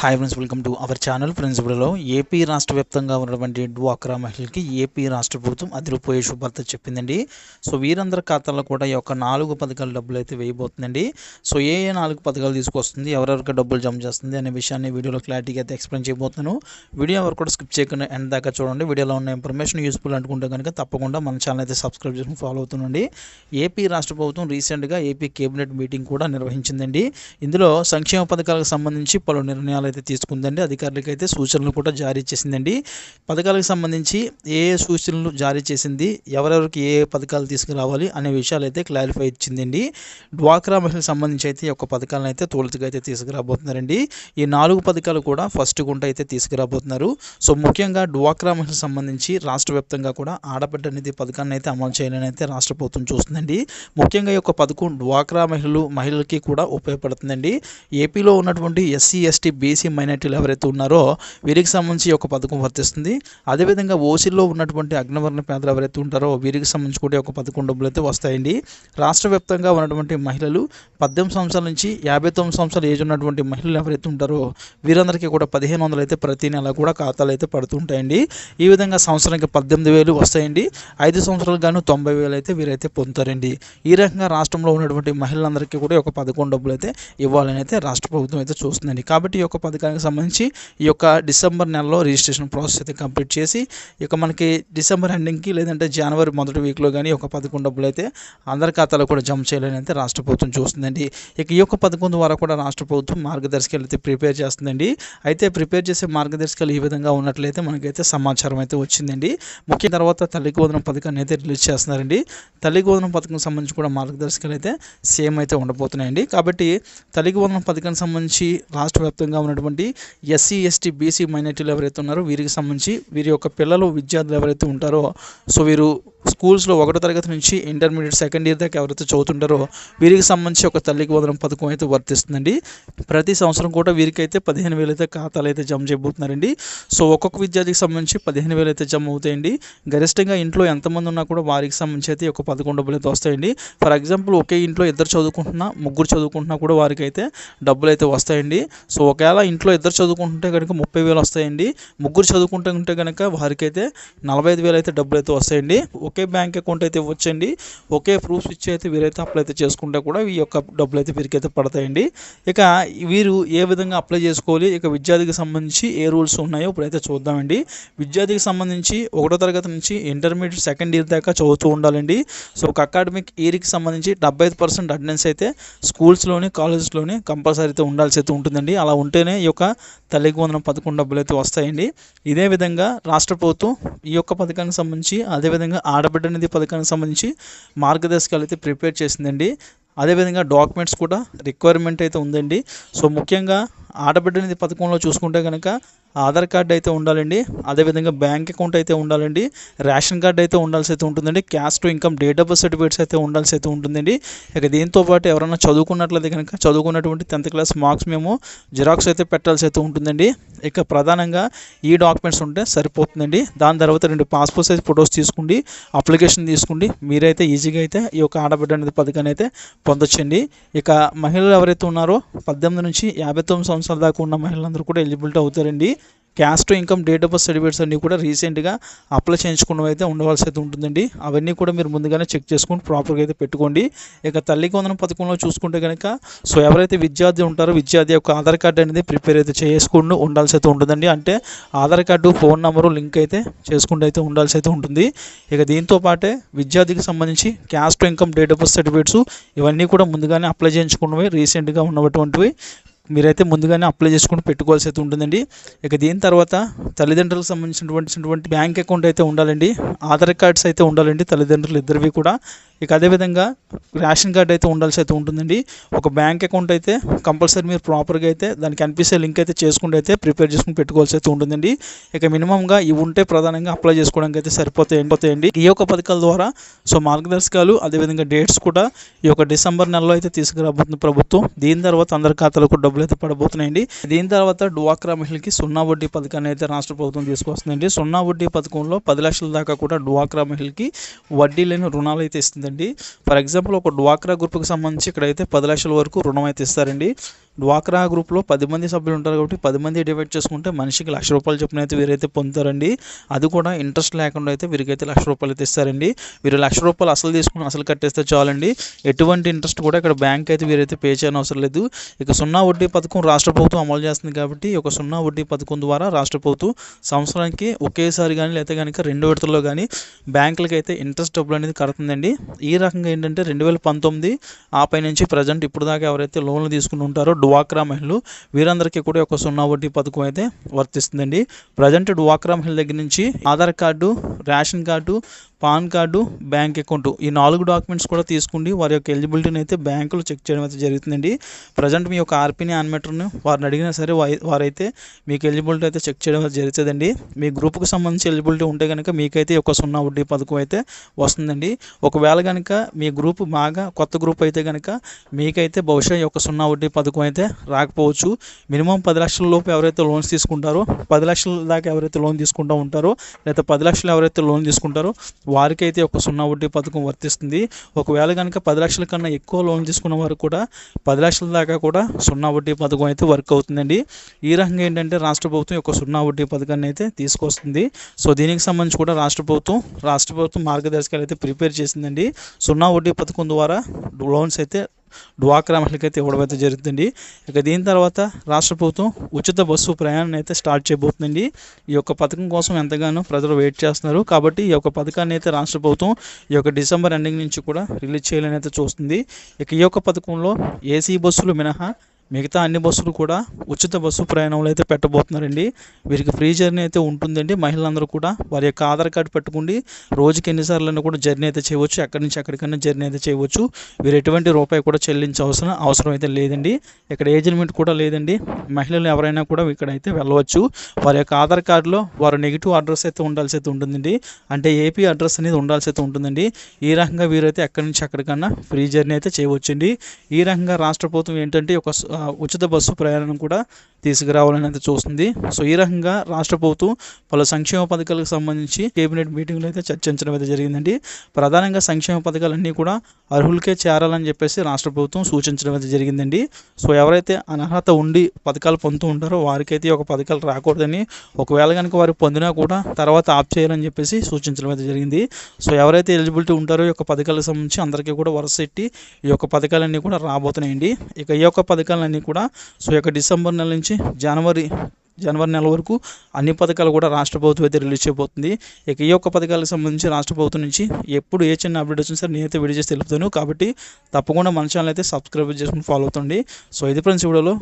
Hi friends welcome to our channel friends ఇప్పుడులో AP రాష్ట్ర వ్యాప్తంగా ఉన్నటువంటి డ్వాక్రా మహిళలకి ఏపీ రాష్ట్ర ప్రభుత్వం అదిరిపోయే శుభార్త చెప్పిందండి. సో వీరందరి ఖాతాల్లో కూడా ఈ యొక్క నాలుగు పథకాల డబ్బులు అయితే వేయబోతుందండి. సో ఏ ఏ నాలుగు పథకాలు తీసుకొస్తుంది ఎవరెవరికి డబ్బులు జమ చేస్తుంది అనే విషయాన్ని వీడియోలో క్లారిటీగా అయితే ఎక్స్ప్లెయిన్ చేయబోతున్నాను. వీడియో ఎవరు కూడా స్కిప్ చేయకుండా ఎండ్ దాకా చూడండి. వీడియోలో ఉన్న ఇన్ఫర్మేషన్ యూస్ఫుల్ అనుకుంటే కనుక తప్పకుండా మన ఛానల్ అయితే సబ్స్క్రైబ్ చేసుకుని ఫాలో అవుతుండండి. ఏపీ రాష్ట్ర ప్రభుత్వం రీసెంట్గా ఏపీ కేబినెట్ మీటింగ్ కూడా నిర్వహించిందండి. ఇందులో సంక్షేమ పథకాలకు సంబంధించి పలు నిర్ణయాలు అయితే తీసుకుందండి. అధికారులకు అయితే సూచనలు కూడా జారీ చేసిందండి. పథకాలకు సంబంధించి ఏ ఏ సూచనలు జారీ చేసింది ఎవరెవరికి ఏ ఏ పథకాలు తీసుకురావాలి అనే విషయాలు అయితే క్లారిఫై ఇచ్చిందండి. డ్వాక్రా మహిళలకు సంబంధించి అయితే ఒక పథకాలను అయితే తొలుతగా అయితే తీసుకురాబోతున్నారండి. ఈ నాలుగు పథకాలు కూడా ఫస్ట్ గుంట అయితే తీసుకురాబోతున్నారు. సో ముఖ్యంగా డ్వాక్రా మహిళలకు సంబంధించి రాష్ట్ర వ్యాప్తంగా కూడా ఆడబిడ్డ నిధి పథకాన్ని అయితే అమలు చేయాలని అయితే రాష్ట్ర ప్రభుత్వం చూస్తుందండి. ముఖ్యంగా ఈ యొక్క పథకం డ్వాక్రా మహిళలు మహిళలకి కూడా ఉపయోగపడుతుందండి. ఏపీలో ఉన్నటువంటి ఎస్సీ ఎస్టీ బీసీ మైనార్టీలు ఎవరైతే ఉన్నారో వీరికి సంబంధించి ఒక పథకం వర్తిస్తుంది. అదేవిధంగా ఓసీలో ఉన్నటువంటి అగ్నవర్ణ పేదలు ఎవరైతే ఉంటారో వీరికి సంబంధించి కూడా ఒక పథకం డబ్బులు అయితే వస్తాయండి. రాష్ట్ర వ్యాప్తంగా ఉన్నటువంటి మహిళలు పద్దెనిమిది సంవత్సరాల నుంచి యాభై తొమ్మిది సంవత్సరాల ఏజ్ ఉన్నటువంటి మహిళలు ఎవరైతే ఉంటారో వీరందరికీ కూడా పదిహేను వందలు అయితే ప్రతి నెల కూడా ఖాతాలు అయితే పడుతుంటాయండి. ఈ విధంగా సంవత్సరానికి పద్దెనిమిది వేలు వస్తాయండి. ఐదు సంవత్సరాలు గాను తొంభై వేలు అయితే వీరైతే పొందుతారండి. ఈ రకంగా రాష్ట్రంలో ఉన్నటువంటి మహిళలందరికీ కూడా ఒక పథకం డబ్బులు అయితే ఇవ్వాలని అయితే రాష్ట్ర ప్రభుత్వం అయితే చూస్తుందండి. కాబట్టి ఈ యొక్క పథకానికి సంబంధించి ఈ యొక్క డిసెంబర్ నెలలో రిజిస్ట్రేషన్ ప్రాసెస్ అయితే కంప్లీట్ చేసి ఇక మనకి డిసెంబర్ ఎండింగ్కి లేదంటే జనవరి మొదటి వీక్లో కానీ ఒక పథకం డబ్బులు అయితే అందరి ఖాతాలో కూడా జమ చేయాలని అయితే రాష్ట్ర ప్రభుత్వం చూస్తుందండి. ఇక ఈ యొక్క పథకం ద్వారా కూడా రాష్ట్ర ప్రభుత్వం మార్గదర్శకాలు అయితే ప్రిపేర్ చేస్తుందండి. అయితే ప్రిపేర్ చేసే మార్గదర్శకాలు ఈ విధంగా ఉన్నట్లయితే మనకైతే సమాచారం అయితే వచ్చిందండి. ముఖ్య తర్వాత తల్లి గోధనం పథకాన్ని అయితే రిలీజ్ చేస్తున్నారండి. తల్లి గోధనం పథకం సంబంధించి కూడా మార్గదర్శకాలు అయితే సేమ్ అయితే ఉండబోతున్నాయండి. కాబట్టి తల్లి గోధనం పథకానికి సంబంధించి రాష్ట్ర వ్యాప్తంగా ఉన్నటువంటి ఎస్సీ ఎస్టీ బీసీ మైనార్టీలు ఎవరైతే ఉన్నారో వీరికి సంబంధించి వీరి యొక్క పిల్లలు విద్యార్థులు ఎవరైతే ఉంటారో సో వీరు స్కూల్స్లో ఒకటో తరగతి నుంచి ఇంటర్మీడియట్ సెకండ్ ఇయర్ దాకా ఎవరైతే చదువుతుంటారో వీరికి సంబంధించి ఒక తల్లికి వదనం పథకం అయితే వర్తిస్తుందండి. ప్రతి సంవత్సరం కూడా వీరికైతే పదిహేను వేలు అయితే ఖాతాలు అయితే జమ చేయబోతున్నారండి. సో ఒక్కొక్క విద్యార్థికి సంబంధించి పదిహేను వేలు అయితే జమ అవుతాయండి. గరిష్టంగా ఇంట్లో ఎంతమంది ఉన్నా కూడా వారికి సంబంధించి అయితే ఒక పదకొండు డబ్బులు అయితే వస్తాయండి. ఫర్ ఎగ్జాంపుల్ ఒకే ఇంట్లో ఇద్దరు చదువుకుంటున్నా ముగ్గురు చదువుకుంటున్నా కూడా వారికి అయితే డబ్బులు అయితే వస్తాయండి. సో ఒకవేళ ఇంట్లో ఇద్దరు చదువుకుంటుంటే కనుక ముప్పై వేలు వస్తాయండి. ముగ్గురు చదువుకుంటుంటే కనుక వారికైతే నలభై ఐదు వేలు అయితే డబ్బులు అయితే వస్తాయండి. ఒకే బ్యాంక్ అకౌంట్ అయితే వచ్చండి ఒకే ప్రూఫ్స్ ఇచ్చి అయితే వీరైతే అప్లై అయితే చేసుకుంటే కూడా ఈ యొక్క డబ్బులు అయితే వీరికైతే పడతాయండి. ఇక వీరు ఏ విధంగా అప్లై చేసుకోవాలి? ఇక విద్యార్థికి సంబంధించి ఏ రూల్స్ ఉన్నాయో ఇప్పుడైతే చూద్దామండి. విద్యార్థికి సంబంధించి ఒకటో తరగతి నుంచి ఇంటర్మీడియట్ సెకండ్ ఇయర్ దాకా చదువుతూ ఉండాలండి. సో ఒక అకాడమిక్ ఇయర్కి సంబంధించి డెబ్బై ఐదు పర్సెంట్ అటెండెన్స్ అయితే స్కూల్స్లోని కాలేజెస్లోని కంపల్సరీ అయితే ఉండాల్సి అయితే ఉంటుందండి. అలా ఉంటేనే ఈ యొక్క తల్లికి వందనం పథకం డబ్బులు అయితే వస్తాయండి. ఇదే విధంగా రాష్ట్ర ప్రభుత్వం ఈ యొక్క పథకానికి సంబంధించి అదేవిధంగా ఆడబిడ్డ నిధి పథకానికి సంబంధించి మార్గదర్శకాలు అయితే ప్రిపేర్ చేసిందండి. అదేవిధంగా డాక్యుమెంట్స్ కూడా రిక్వైర్మెంట్ అయితే ఉందండి. సో ముఖ్యంగా ఆడబిడ్డనిధి పథకంలో చూసుకుంటే కనుక ఆధార్ కార్డు అయితే ఉండాలండి. అదేవిధంగా బ్యాంక్ అకౌంట్ అయితే ఉండాలండి. రేషన్ కార్డు అయితే ఉండాల్సి అయితే ఉంటుందండి. Caste income date of birth certificates అయితే ఉండాల్సి అయితే ఉంటుందండి. ఇక దీంతో పాటు ఎవరైనా చదువుకున్నట్లయితే కనుక చదువుకున్నటువంటి టెన్త్ క్లాస్ మార్క్స్ మేము జిరాక్స్ అయితే పెట్టాల్సి అయితే ఉంటుందండి. ఇక ప్రధానంగా ఈ డాక్యుమెంట్స్ ఉంటే సరిపోతుందండి. దాని తర్వాత రెండు పాస్పోర్ట్ సైజ్ ఫొటోస్ తీసుకుండి. అప్లికేషన్ తీసుకుండి. మీరైతే ఈజీగా అయితే ఈ యొక్క ఆడబిడ్డ అనేది పథకాన్ని అయితే పొందొచ్చండి. ఇక మహిళలు ఎవరైతే ఉన్నారో పద్దెనిమిది నుంచి యాభై తొమ్మిది సంవత్సరాల దాకా ఉన్న మహిళలందరూ కూడా ఎలిజిబిలిటీ అవుతారండి. Caste income date of birth certificates అన్నీ కూడా రీసెంట్గా అప్లై చేయించుకున్నవి అయితే ఉండవలసి అయితే ఉంటుందండి. అవన్నీ కూడా మీరు ముందుగానే చెక్ చేసుకుని ప్రాపర్గా అయితే పెట్టుకోండి. ఇక తల్లికి వందనం పథకంలో చూసుకుంటే కనుక సో ఎవరైతే విద్యార్థి ఉంటారో విద్యార్థి యొక్క ఆధార్ కార్డు అనేది ప్రిపేర్ అయితే చేసుకుని ఉండాల్సి అయితే ఉంటుందండి. అంటే Aadhaar card phone number link అయితే చేసుకుంటూ అయితే ఉండాల్సి అయితే ఉంటుంది. ఇక దీంతో పాటే విద్యార్థికి సంబంధించి caste income date of birth certificates ఇవన్నీ కూడా ముందుగానే అప్లై చేయించుకున్నవి రీసెంట్గా ఉన్నటువంటివి మీరైతే ముందుగానే అప్లై చేసుకుని పెట్టుకోవాల్సి అయితే ఉంటుందండి. ఇక దీని తర్వాత తల్లిదండ్రులకు సంబంధించినటువంటి బ్యాంక్ అకౌంట్ అయితే ఉండాలండి. ఆధార్ కార్డ్స్ అయితే ఉండాలండి తల్లిదండ్రులు ఇద్దరివి కూడా. ఇక అదేవిధంగా రేషన్ కార్డ్ అయితే ఉండాల్సి అయితే ఉంటుందండి. ఒక బ్యాంక్ అకౌంట్ అయితే కంపల్సరీ మీరు ప్రాపర్గా అయితే దానికి కనిపిస్తే లింక్ అయితే చేసుకుంటే అయితే ప్రిపేర్ చేసుకుని పెట్టుకోవాల్సి అయితే ఉంటుందండి. ఇక మినిమంగా ఇవి ఉంటే ప్రధానంగా అప్లై చేసుకోవడానికి అయితే సరిపోతాయి పోతాయండి ఈ యొక్క పథకాల ద్వారా సో మార్గదర్శకాలు అదేవిధంగా డేట్స్ కూడా ఈ యొక్క డిసెంబర్ నెలలో అయితే తీసుకురాబోతుంది ప్రభుత్వం. దీని తర్వాత అందరి ఖాతాలకు డబ్బు డబ్బులు అయితే పడబోతున్నాయండి. దీని తర్వాత డ్వాక్రా మహిళకి సున్నా వడ్డీ పథకాన్ని అయితే రాష్ట్ర ప్రభుత్వం తీసుకొస్తుందండి. సున్నా వడ్డీ పథకంలో పది లక్షల దాకా కూడా డ్వాక్రా మహిళకి వడ్డీ లేని రుణాలు అయితే ఇస్తుందండి. ఫర్ ఎగ్జాంపుల్ ఒక డ్వాక్రా గ్రూప్కి సంబంధించి ఇక్కడైతే పది లక్షల వరకు రుణం అయితే ఇస్తారండి. డ్వాక్రా గ్రూప్లో పది మంది సభ్యులు ఉంటారు కాబట్టి పది మంది డివైడ్ చేసుకుంటే మనిషికి లక్ష రూపాయలు చొప్పున అయితే వీరైతే పొందుతారండి. అది కూడా ఇంట్రెస్ట్ లేకుండా అయితే వీరికైతే లక్ష రూపాయలు అయితే ఇస్తారండి. వీరు లక్ష రూపాయలు అసలు తీసుకుని అసలు కట్టేస్తే చాలండి. ఎటువంటి ఇంట్రెస్ట్ కూడా ఇక్కడ బ్యాంక్ అయితే వీరైతే పే చేయని అవసరం లేదు. ఇక సున్నా వడ్డీ పథకం రాష్ట్ర ప్రభుత్వం అమలు చేస్తుంది కాబట్టి ఒక సున్నా వడ్డీ పథకం ద్వారా రాష్ట్ర ప్రభుత్వం సంవత్సరానికి ఒకేసారి కానీ లేకపోతే కనుక రెండు విడతల్లో కానీ బ్యాంకులకి అయితే ఇంట్రెస్ట్ డబ్బులు అనేది కడుతుందండి. ఈ రకంగా ఏంటంటే రెండు వేల పంతొమ్మిది ఆ పై నుంచి ప్రజెంట్ ఇప్పుడు దాకా ఎవరైతే లోన్లు తీసుకుని ఉంటారో డ్వాక్రా మహిళలు వీరందరికీ కూడా ఒక సున్నా వడ్డీ పథకం అయితే వర్తిస్తుందండి. ప్రజెంట్ డ్వాక్రా మహిళ దగ్గర నుంచి Aadhaar card ration card PAN card bank account ఈ నాలుగు డాక్యుమెంట్స్ కూడా తీసుకుండి వారి యొక్క ఎలిజిబిలిటీని అయితే బ్యాంకులు చెక్ చేయడం అయితే జరుగుతుందండి. ప్రజెంట్ మీ యొక్క ఆర్పీని ఆన్మెటర్ను వారిని అడిగినా సరే వారైతే మీకు ఎలిజిబిలిటీ అయితే చెక్ చేయడం అయితే జరుగుతుందండి. మీ గ్రూప్కి సంబంధించి ఎలిజిబిలిటీ ఉంటే కనుక మీకైతే ఒక సున్నా వడ్డీ పథకం అయితే వస్తుందండి. ఒకవేళ కనుక మీ గ్రూప్ బాగా కొత్త గ్రూప్ అయితే కనుక మీకైతే బహుశా ఈ యొక్క సున్నా వడ్డీ పథకం అయితే రాకపోవచ్చు. మినిమం పది లక్షల లోపు ఎవరైతే లోన్స్ తీసుకుంటారో పది లక్షల దాకా ఎవరైతే లోన్ తీసుకుంటూ ఉంటారో లేదా పది లక్షలు ఎవరైతే లోన్ తీసుకుంటారో వారికైతే ఒక సున్నా వడ్డీ పథకం వర్తిస్తుంది. ఒకవేళ కనుక పది లక్షల కన్నా ఎక్కువ లోన్ తీసుకున్న వారు కూడా పది లక్షల దాకా కూడా సున్నా వడ్డీ పథకం అయితే వర్క్ అవుతుందండి. ఈ రకంగా ఏంటంటే రాష్ట్ర ప్రభుత్వం యొక్క సున్నా వడ్డీ పథకాన్ని అయితే తీసుకొస్తుంది. సో దీనికి సంబంధించి కూడా రాష్ట్ర ప్రభుత్వం రాష్ట్ర ప్రభుత్వం మార్గదర్శకాలు అయితే ప్రిపేర్ చేసిందండి. సున్నా వడ్డీ పథకం ద్వారా లోన్స్ అయితే డ్వాక్రా మహిళకైతే ఇవ్వడం అయితే జరుగుతుంది ఇక దీని తర్వాత రాష్ట్ర ప్రభుత్వం ఉచిత బస్సు ప్రయాణం అయితే స్టార్ట్ చేయబోతుందండి. ఈ యొక్క పథకం కోసం ఎంతగానో ప్రజలు వెయిట్ చేస్తున్నారు. కాబట్టి ఈ యొక్క పథకాన్ని అయితే రాష్ట్ర ప్రభుత్వం ఈ యొక్క డిసెంబర్ ఎండింగ్ నుంచి కూడా రిలీజ్ చేయాలని అయితే చూస్తుంది. ఇక ఈ యొక్క పథకంలో ఏసీ బస్సులు మినహా మిగతా అన్ని బస్సులు కూడా ఉచిత బస్సు ప్రయాణంలో అయితే పెట్టబోతున్నారండి. వీరికి ఫ్రీ జర్నీ అయితే ఉంటుందండి. మహిళలందరూ కూడా వారి యొక్క ఆధార్ కార్డు పెట్టుకుండి. రోజుకి ఎన్నిసార్లు కూడా జర్నీ అయితే చేయవచ్చు. ఎక్కడి నుంచి ఎక్కడికైనా జర్నీ అయితే చేయవచ్చు. వీరు ఎటువంటి రూపాయి కూడా చెల్లించవలసిన అవసరం అయితే లేదండి. ఇక్కడ ఏజ్ లిమిట్ కూడా లేదండి. మహిళలు ఎవరైనా కూడా ఇక్కడైతే వెళ్ళవచ్చు. వారి యొక్క ఆధార్ కార్డులో వారు నెగిటివ్ అడ్రస్ అయితే ఉండాల్సి అయితే ఉంటుందండి. అంటే ఏపీ అడ్రస్ అనేది ఉండాల్సి అయితే ఉంటుందండి. ఈ రకంగా వీరైతే ఎక్కడి నుంచి ఎక్కడికన్నా ఫ్రీ జర్నీ అయితే చేయవచ్చండి. ఈ రకంగా రాష్ట్ర ప్రభుత్వం ఏంటంటే ఒక ఉచిత బస్సు ప్రయాణం కూడా తీసుకురావాలని అయితే చూస్తుంది. సో ఈ రకంగా రాష్ట్ర ప్రభుత్వం పలు సంక్షేమ పథకాలకు సంబంధించి కేబినెట్ మీటింగ్లో అయితే చర్చించడం అయితే జరిగిందండి. ప్రధానంగా సంక్షేమ పథకాలన్నీ కూడా అర్హులకే చేరాలని చెప్పేసి రాష్ట్ర ప్రభుత్వం సూచించడం అయితే జరిగిందండి. సో ఎవరైతే అనర్హత ఉండి పథకాలు పొందుతూ ఉంటారో వారికైతే ఒక పథకాలు రాకూడదని ఒకవేళ కనుక వారు పొందినా కూడా తర్వాత ఆప్ చేయాలని చెప్పేసి సూచించడం అయితే జరిగింది. సో ఎవరైతే ఎలిజిబిలిటీ ఉంటారో ఈ యొక్క పథకాలకు సంబంధించి అందరికీ కూడా వరుస పెట్టి ఈ యొక్క పథకాలన్నీ కూడా రాబోతున్నాయండి. ఇక ఈ యొక్క పథకాలన్నీ కూడా. సో యొక్క డిసెంబర్ నెల నుంచి జనవరి జనవరి నెల వరకు అన్ని పథకాలు కూడా రాష్ట్ర ప్రభుత్వం అయితే రిలీజ్ చేయబోతుంది. ఇక ఈ యొక్క పథకాలకు సంబంధించి రాష్ట్ర ప్రభుత్వం నుంచి ఎప్పుడు ఏ చిన్న అప్డేట్ వచ్చినా సరే నేనైతే వీడియో చేసి తెలుపుతాను. కాబట్టి తప్పకుండా మన ఛానల్ అయితే సబ్స్క్రైబ్ చేసుకుని ఫాలో అవుతుంది సో ఇది ఫ్రెండ్స్ వీడియోలో.